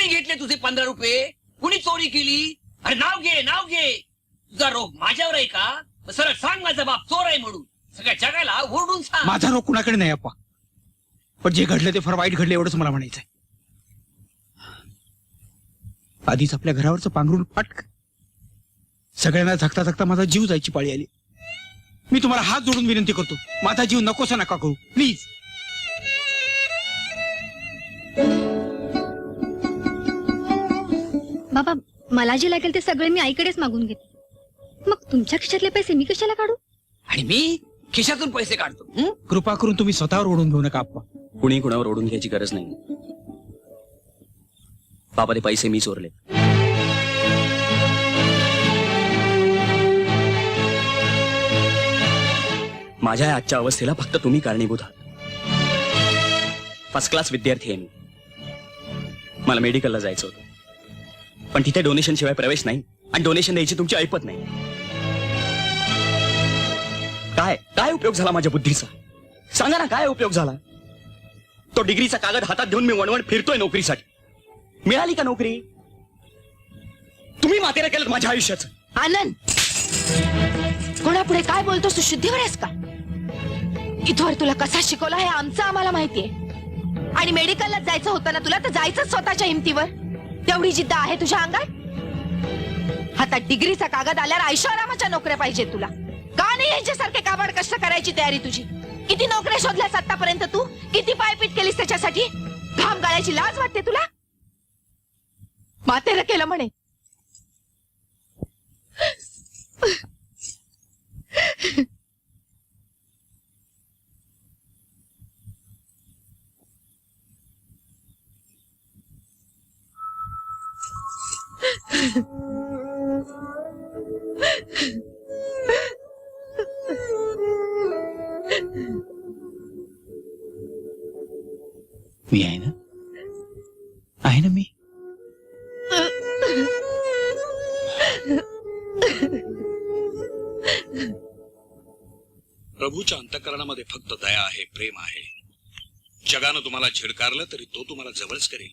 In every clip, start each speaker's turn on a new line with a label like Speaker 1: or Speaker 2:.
Speaker 1: कुणी घेतले तुझे पंधरा रुपये? कुणी चोरी केली? अरे नाव घे नाव घे. तुझा रोग माझ्यावर आहे का? सरळ सांग माझा बाप चोर आहे म्हणून. सगळ्या जगाला ओरडून सांग.
Speaker 2: माझा रोग कुणाकडे नाही अप्पा पण जे घडलं ते फार वाईट घडलं एवढंच मला म्हणायचंय. आधीच आपल्या घरावरचं पांघरून फाटक सगळ्यांना झकता झकता माझा जीव जायची पाळी आली. मी तुम्हाला हात जोडून विनंती करतो. माझा जीव नकोसा नका करू. प्लीज.
Speaker 3: बाबा मला जे लागेल ते सगळे मी आईकडेच मागून घेते. मग तुमच्या खिशातले पैसे मी कशाला काढू?
Speaker 1: आणि मी खिशातून पैसे काढतो. हं?
Speaker 2: कृपा करून तुम्ही स्वतःवर ओढून घेऊ नका अप्पा
Speaker 4: कुणी कुणावर ओढून घ्यायची गरज नाही. बाबा ते पैसे मी चोरले माझ्या या आजच्या अवस्थेला फक्त तुम्ही कारणीभूत आहात. फर्स्ट क्लास विद्यार्थी आहे मी. मला मेडिकलला जायचं होतं. पण तिथे डोनेशन शिवाय प्रवेश नाही. आणि डोनेशन द्यायची तुमची ऐपत नाही. काय? काय उपयोग झाला माझ्या बुद्धीचा? सांगा ना काय उपयोग झाला? तो डिग्रीचा कागद हातात घेऊन मी वणवण फिरतोय नोकरीसाठी. मिळाली का नोकरी? तुम्ही मातेरा केलं माझ्या आयुष्याचं.
Speaker 5: आनंद! कोणापुढे काय बोलतो सुशुद्धीवर आहेस का? इथवर तुला कसा शिकवला हे आमचं आम्हाला माहितीये. आणि मेडिकलला जायचं होतं ना तुला तर जायचं स्वतःच्या हिमतीवर. तेवढी जिद्द आहे तुझ्या अंगात? आता डिग्रीचा कागद आल्यावर ऐशारामाच्या नोकऱ्या पाहिजे तुला. का नाही यांच्यासारखे काबाड कष्ट करायची तयारी तुझी? किती नोकऱ्या शोधल्यास आतापर्यंत तू? किती पायपीट केलीस त्याच्यासाठी? घाम गाळायची लाज वाटते तुला? मातेर केलं म्हणे.
Speaker 2: मी आहे ना? आहे ना मी?
Speaker 6: प्रभूच्या अंतकरणामध्ये फक्त दया आहे प्रेम आहे. जगानं तुम्हाला झिडकारलं तरी तो तुम्हाला जवळच करेल.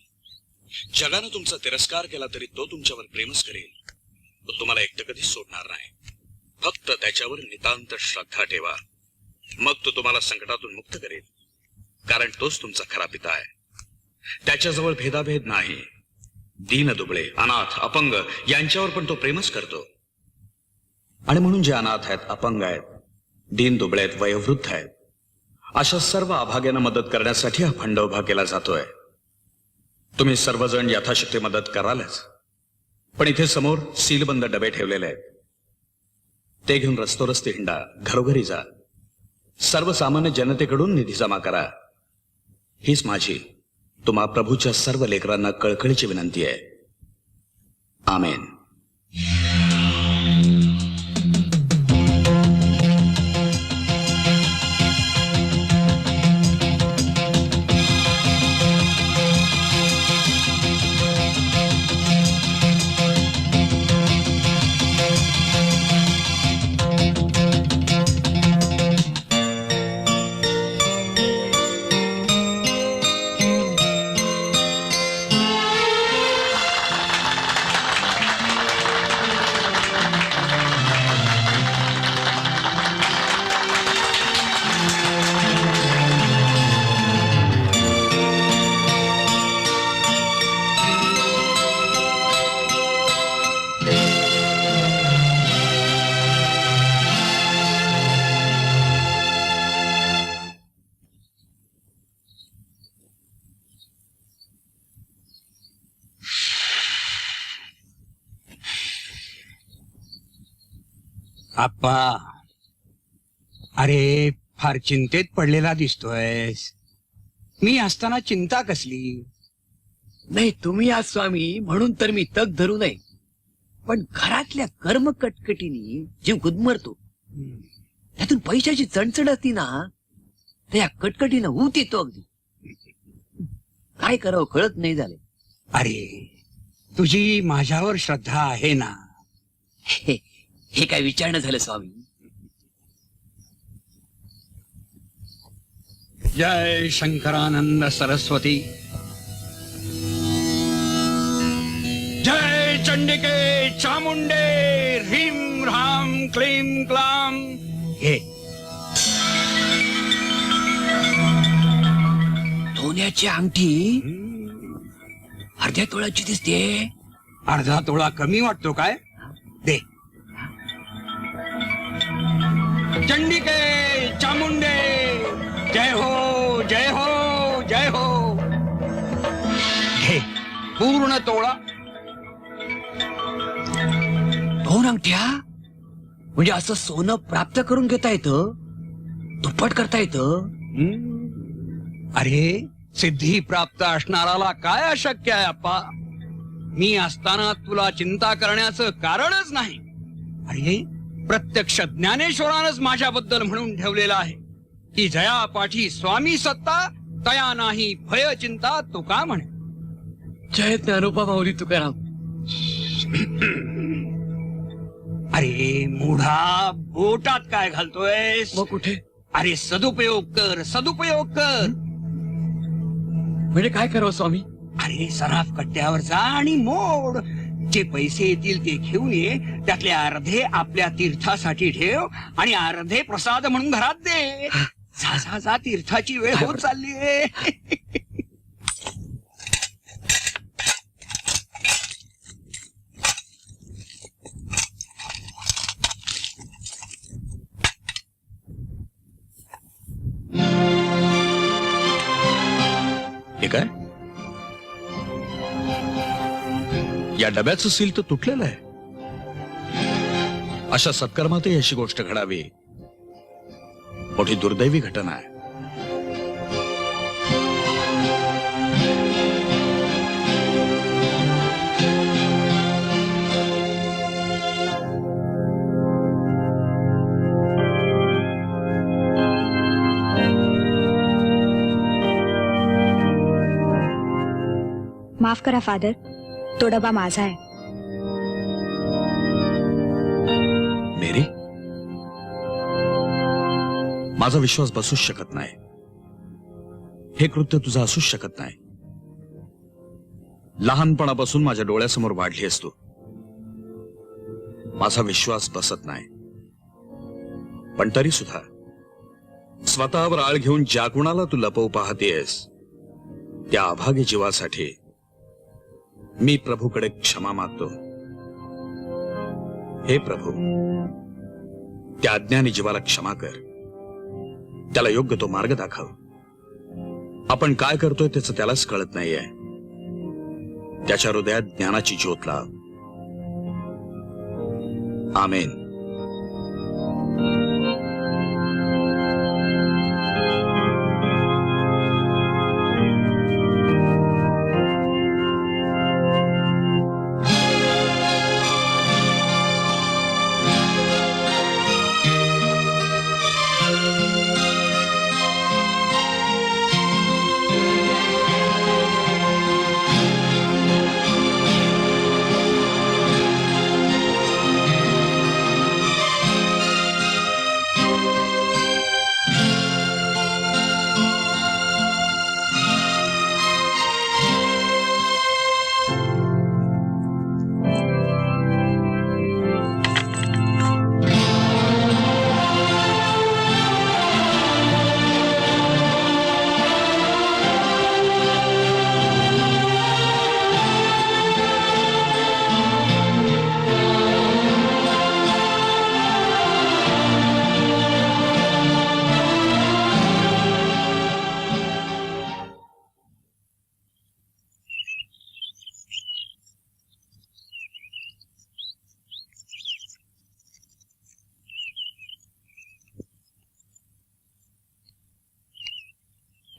Speaker 6: जगानं तुमचा तिरस्कार केला तरी तो तुमच्यावर प्रेमच करेल. तो तुम्हाला एकटं कधीच सोडणार नाही. फक्त त्याच्यावर नितांत श्रद्धा ठेवा. मग तो तुम्हाला संकटातून मुक्त करेल. कारण तोच तुमचा खरा पिता आहे. त्याच्याजवळ भेदाभेद नाही. दीन दुबळे अनाथ अपंग यांच्यावर पण तो प्रेमच करतो. आणि म्हणून जे अनाथ आहेत अपंग आहेत दीन दुबळे आहेत वयोवृद्ध आहेत अशा सर्व अभाग्यांना मदत करण्यासाठी हा फंड उभा केला जातोय. तुम्ही सर्वजण यथाशक्ती मदत करालच. पण इथे समोर सीलबंद डबे ठेवलेले आहेत. ते घेऊन रस्तोरस्ते हिंडा घरोघरी जा. सर्वसामान्य जनतेकडून निधी जमा करा. हीच माझी तुम्हा प्रभूच्या सर्व लेकरांना कळकळीची विनंती आहे. आमेन.
Speaker 2: आप्पा. अरे फार चिंतेत पडलेला दिसतोयस. मी असताना चिंता कसली?
Speaker 1: नाही तुम्ही आज स्वामी. म्हणून तर मी तग धरू नये. पण घरातल्या कर्म कटकटीने जीव गुदमरतो त्यातून पैशाची चणचण असती ना तर या कटकटीनं ऊत येतो अगदी. काय करावं कळत नाही झाले.
Speaker 2: अरे तुझी माझ्यावर श्रद्धा आहे ना?
Speaker 1: हे हे काय विचारणं झालं स्वामी?
Speaker 2: जय शंकरानंद सरस्वती। चंडिके चामुंडे ह्रीम ह्राम क्लीम क्लाम हे।
Speaker 1: सोन्याची अंगठी अर्ध्या तोळ्याची दिसते
Speaker 2: अर्धा तोळा कमी वाटतो काय? दे. चंडिके चामुंडे। जय हो जय हो जय हो। घे. पूर्ण तोळा।
Speaker 1: दोन अंगठ्या म्हणजे असं सोनं प्राप्त करून घेता येतं? दुप्पट करता येतं.
Speaker 2: अरे सिद्धी प्राप्त असणाराला काय अशक्य आहे अप्पा? मी असताना तुला चिंता करण्याचं कारणच नाही. अरे प्रत्यक्ष ज्ञानेश्वरानच माझ्याबद्दल म्हणून ठेवलेलं आहे. की जया पाठी स्वामी सत्ता तया नाही भय चिंता तो का म्हणे?
Speaker 1: जय ज्ञानोबा माऊली तुकाराम.
Speaker 2: अरे मुढा बोटात काय घालतोय
Speaker 1: मग कुठे?
Speaker 2: अरे सदुपयोग कर सदुपयोग कर.
Speaker 1: म्हणजे काय करावं स्वामी?
Speaker 2: अरे सराफ कट्ट्यावर जा आणि मोड. जे पैसे येतील ते घेऊन ये त्यातले अर्धे आपल्या तीर्थासाठी ठेव आणि अर्धे प्रसाद म्हणून घरात दे. जा जा जा तीर्थाची वेळ होत चालली आहे.
Speaker 6: हे काय? या डब्याचं सील तर तुटलेलं आहे. अशा सत्कर्मातही अशी गोष्ट घडावी. मोठी दुर्दैवी घटना आहे.
Speaker 7: माफ करा फादर. तो डबा माझा आहे.
Speaker 6: मेरी? माझा विश्वास बसूच शकत नाही. हे कृत्य तुझं असूच शकत नाही. लहानपणापासून माझ्या डोळ्यासमोर वाढली असतो माझा विश्वास बसत नाही. पण तरी सुद्धा स्वतःवर आळ घेऊन ज्या कुणाला तू लपवू पाहतेस त्या अभागी जीवासाठी मी प्रभूकडे क्षमा मागतो. हे प्रभू त्या अज्ञानी जीवाला क्षमा कर. त्याला योग्य तो मार्ग दाखव. आपण काय करतोय त्याचं त्यालाच कळत नाहीये. त्याच्या हृदयात ज्ञानाची ज्योत लाव. आमेन.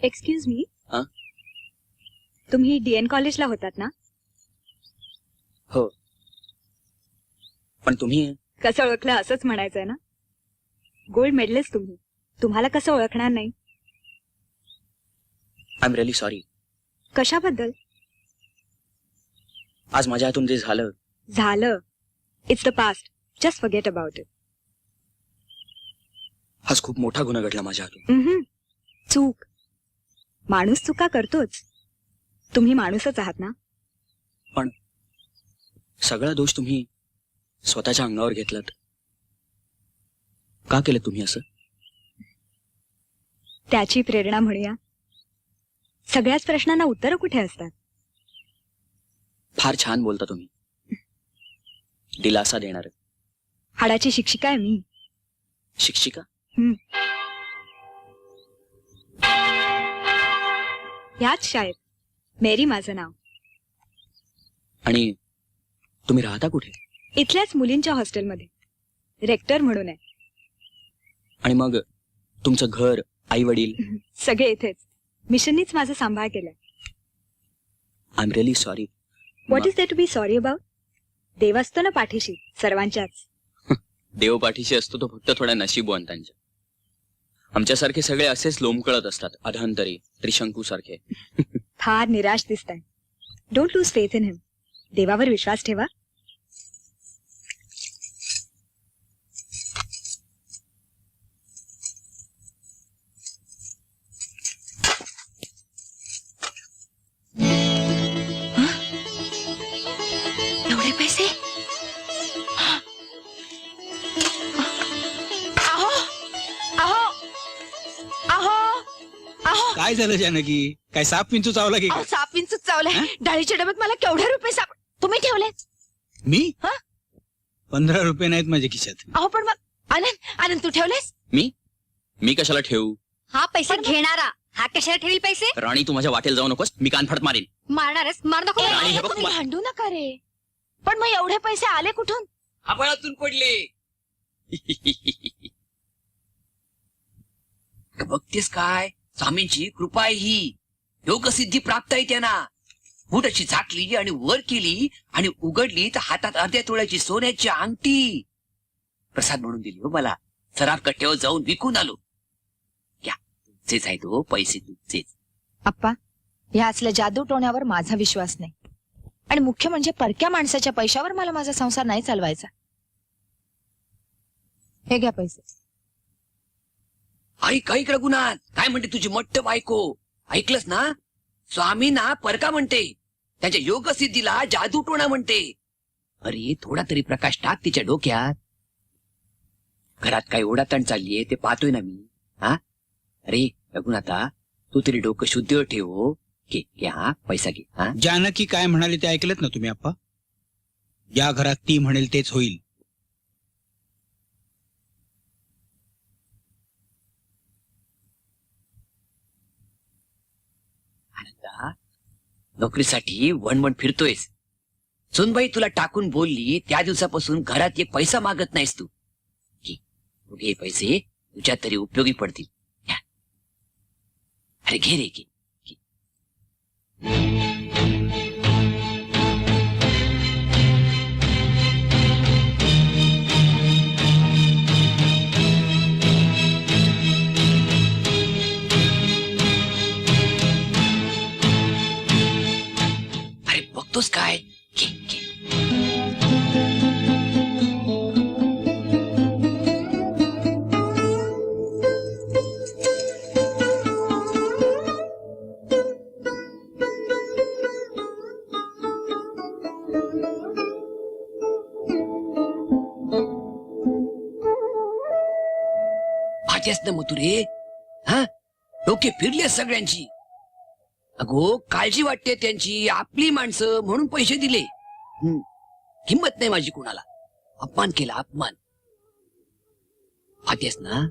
Speaker 7: एक्सक्यूज मी
Speaker 4: हा?
Speaker 7: तुम्ही डीएन कॉलेजला होतात ना?
Speaker 4: हो. पण तुम्ही?
Speaker 7: कसं ओळखलं असंच म्हणायचंय ना? गोल्ड मेडलिस्ट तुम्ही. तुम्हाला कसं ओळखणार नाही?
Speaker 4: आय एम रिअली सॉरी
Speaker 7: कशाबद्दल?
Speaker 4: आज माझ्या हातून जे झालं.
Speaker 7: झालं. It's the past just forget about it
Speaker 4: आज खूप मोठा गुन्हा घडला माझ्या हातून.
Speaker 7: चूक. माणूस चुका करतोच. तुम्ही माणूसच आहात ना?
Speaker 4: सगळा दोष तुम्ही स्वतःच्या अंगावर घेतलात. का केलं तुम्ही असं?
Speaker 7: त्याची प्रेरणा म्हणूया. सगळ्याच प्रश्नांना उत्तरं कुठे असतात?
Speaker 4: फार छान बोलता तुम्ही. दिलासा देणार.
Speaker 7: हाडाची शिक्षिका आहे मी.
Speaker 4: शिक्षिका?
Speaker 7: ह्याच शाळेत. मेरी माझं नाव.
Speaker 4: आणि तुम्ही राहता कुठे?
Speaker 7: इथल्याच मुलींच्या हॉस्टेलमध्ये. रेक्टर म्हणून आहे.
Speaker 4: आणि मग तुमचं घर आई वडील
Speaker 7: सगळे इथेच. मिशननीच माझा सांभाळ केलाय.
Speaker 4: I am really sorry
Speaker 7: what is there to be sorry about देव असतो ना पाठीशी सर्वांच्याच.
Speaker 4: देव पाठीशी असतो तो फक्त थोड्या नशीबवंतांच्या आमच्यासारखे सगळे असेच लोंबकळत असतात अधांतरी त्रिशंकू सारखे
Speaker 7: फार निराश दिसत आहे don't lose faith in him देवावर विश्वास ठेवा.
Speaker 2: काय झालं जानकी? काय साप पिंचू चावला की
Speaker 5: अहो साप विंचूच चावलाय. डाळीच्या डब्यात मला केवढे रुपये साप तुम्ही ठेवले
Speaker 2: मी?
Speaker 5: हा?
Speaker 2: पंधरा रुपये नाहीत माझ्या खिशात.
Speaker 5: अहो पण मग आनंद आनंद तू ठेवलेस?
Speaker 4: मी? मी कशाला ठेवू?
Speaker 3: हा पैसे घेणारा. हा कशाला ठेवील पैसे?
Speaker 4: राणी तू माझ्या वाटेल जाऊ नकोस. मी कानफाट मारीन.
Speaker 3: मारणारच. मार नको
Speaker 5: ए,
Speaker 4: हे बघ
Speaker 5: तुम्ही भांडू नका रे. पण मग एवढे पैसे आले कुठून?
Speaker 1: आभाळातून पडले. बघतेस काय? स्वामींची कृपा आहे ही. योगसिद्धी प्राप्त आहे त्यांना. मूठ अशी झाकली आणि वर केली आणि उघडली तर हातात अर्ध्या तोळ्याची सोन्याची अंगठी. प्रसाद म्हणून दिली हो मला सराफ कट्ट्यावर जाऊन विकून आलो. घ्या तुमचेच आहे तो हो, पैसे तुमचेच.
Speaker 5: अप्पा ह्या असल्या जादू टोण्यावर माझा विश्वास नाही. आणि मुख्य म्हणजे परक्या माणसाच्या पैशावर मला माझा संसार नाही चालवायचा. हे घ्या पैसे.
Speaker 1: ऐक काही रघुनाथ. काय म्हणते तुझी मट्ट बायको? ऐकलंस ना? स्वामी ना परका म्हणते. त्यांच्या योगसिद्धीला जादू टोणा म्हणते. अरे थोडा तरी प्रकाश टाक तिच्या डोक्यात. घरात काय ओढाताण चाललीये ते पाहतोय ना मी. हा? अरे रघुनाथा तू तरी डोकं शुद्ध ठेव. घे घे हा पैसा घे हा.
Speaker 2: जानकी काय म्हणाले ते ऐकलत ना तुम्ही आप्पा? या घरात ती म्हणेल तेच होईल.
Speaker 1: आनंदा नोकरीसाठी वणवण फिरतोयस. सुनबाई तुला टाकून बोलली त्या दिवसापासून घरात एक पैसा मागत नाहीस तू. घे. पैसे? तुझ्या तरी उपयोगी पडतील. अरे घे रे घे. पाहतेस ना मथुरे. हा? डोके फिरले सगळ्यांची. अगो काळजी वाटते त्यांची आपली माणसं म्हणून पैसे दिले. हिंमत नाही माझी कुणाला. अपमान केला अपमान. पाहतेस ना.